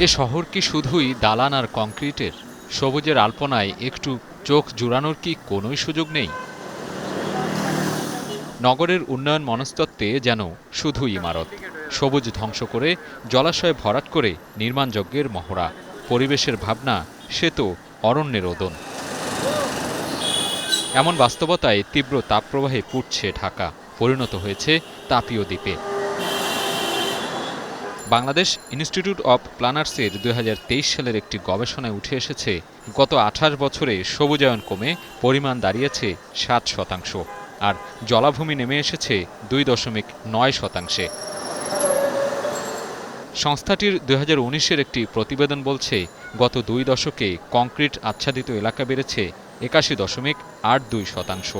এ শহর কি শুধুই দালান আর কংক্রিটের? সবুজের আলপনায় একটু চোখ জুড়ানোর কি কোনোই সুযোগ নেই? নগরের উন্নয়ন মনস্তত্ত্বে যেন শুধু ইমারত। সবুজ ধ্বংস করে, জলাশয় ভরাট করে নির্মাণযজ্ঞের মহড়া। পরিবেশের ভাবনা সে তো অরণ্যের ওদন। এমন বাস্তবতায় তীব্র তাপপ্রবাহে পুড়ছে ঢাকা। পরিণত হয়েছে তাপীয় দ্বীপে। বাংলাদেশ ইনস্টিটিউট অব প্ল্যানার্সের দুই সালের একটি গবেষণায় উঠে এসেছে, গত আঠাশ বছরে সবুজায়ন কমে পরিমাণ দাঁড়িয়েছে সাত শতাংশ আর জলাভূমি নেমে এসেছে দুই দশমিক নয় শতাংশে। সংস্থাটির দুই হাজার একটি প্রতিবেদন বলছে, গত দুই দশকে কংক্রিট আচ্ছাদিত এলাকা বেড়েছে একাশি দশমিক আট দুই শতাংশ।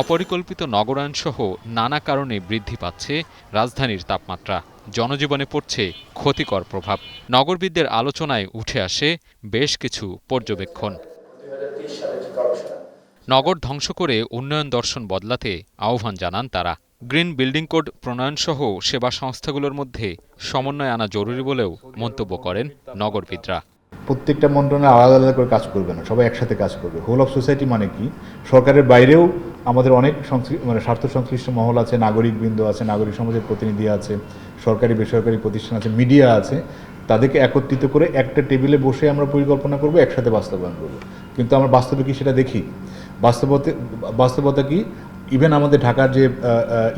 অপরিকল্পিত নগরায়ণ সহ নানা কারণে বৃদ্ধি পাচ্ছে রাজধানীর তাপমাত্রা। জনজীবনে পড়ছে ক্ষতিকর প্রভাব। নগরবিদদের আলোচনায় উঠে আসে বেশ কিছু পর্যবেক্ষণ। নগর ধ্বংস করে উন্নয়ন দর্শন বদলাতে আহ্বান জানান তারা। গ্রিন বিল্ডিং কোড প্রণয়নসহ সেবা সংস্থাগুলোর মধ্যে সমন্বয় আনা জরুরি বলেও মন্তব্য করেন নগরবিদরা। প্রত্যেকটা মন্ত্রণালয় আলাদা আলাদা করে কাজ করবে না, সবাই একসাথে কাজ করবে। হোল অফ সোসাইটি মানে কি? সরকারের বাইরেও আমাদের অনেক মানে স্বার্থ সংশ্লিষ্ট মহল আছে, নাগরিকবৃন্দ আছে, নাগরিক সমাজের প্রতিনিধি আছে, সরকারি, বেসরকারি প্রতিষ্ঠান আছে, মিডিয়া আছে, তাদেরকে একত্রিত করে একটা টেবিলে বসে আমরা পরিকল্পনা করব, একসাথে বাস্তবায়ন করব। কিন্তু আমরা বাস্তবে কি সেটা দেখি? বাস্তবতে, বাস্তবতা কি? ইভেন আমাদের ঢাকার যে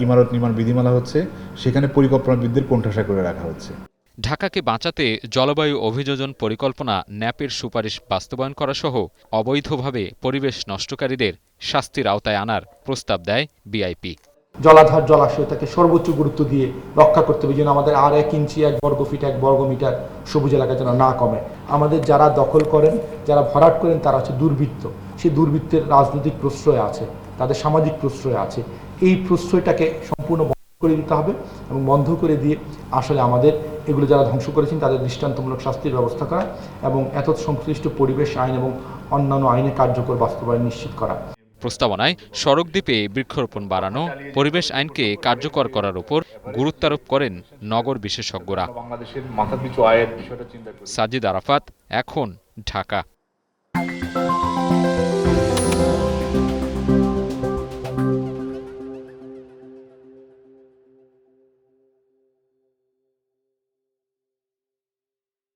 ইমারত নির্মাণ বিধিমালা হচ্ছে, সেখানে পরিকল্পনাবিদদের কোণঠাসা করে রাখা হচ্ছে। ঢাকাকে বাঁচাতে জলবায়ু অভিযোজন পরিকল্পনা ন্যাপের সুপারিশ বাস্তবায়ন করা সহ অবৈধভাবে পরিবেশ নষ্টকারীদের শাস্তির আওতায় আনার প্রস্তাব দেয় বিআইপি। জলাধার জলাশয় তাকে সর্বোচ্চ গুরুত্ব দিয়ে রক্ষা করতে হবে, যেন আমাদের আর এক ইঞ্চি, এক বর্গ ফিট, এক বর্গ মিটার সবুজ এলাকা যেন না কমে। আমাদের যারা দখল করেন, যারা ভরাট করেন, তারা হচ্ছে দুর্বৃত্ত। সেই দুর্বৃত্তের রাজনৈতিক প্রশ্রয় আছে, তাদের সামাজিক প্রশ্রয় আছে। এই প্রশ্রয়টাকে সম্পূর্ণ বন্ধ করে দিতে হবে এবং বন্ধ করে দিয়ে আসলে আমাদের এগুলো যারা ধ্বংস করেছেন তাদের দৃষ্টান্তমূলক শাস্তির ব্যবস্থা করা এবং এত সংশ্লিষ্ট পরিবেশ আইন এবং অন্যান্য আইনে কার্যকর বাস্তবায়ন নিশ্চিত করা। প্রস্তাবনায় সড়ক দ্বীপে বৃক্ষরোপণ বাড়ানো পরিবেশ আইনকে কার্যকর করার উপর গুরুত্বারোপ করেন নগর বিশেষজ্ঞরা। বাংলাদেশের আয়ের বিষয়টা সাজিদ আরাফাত এখন ঢাকা।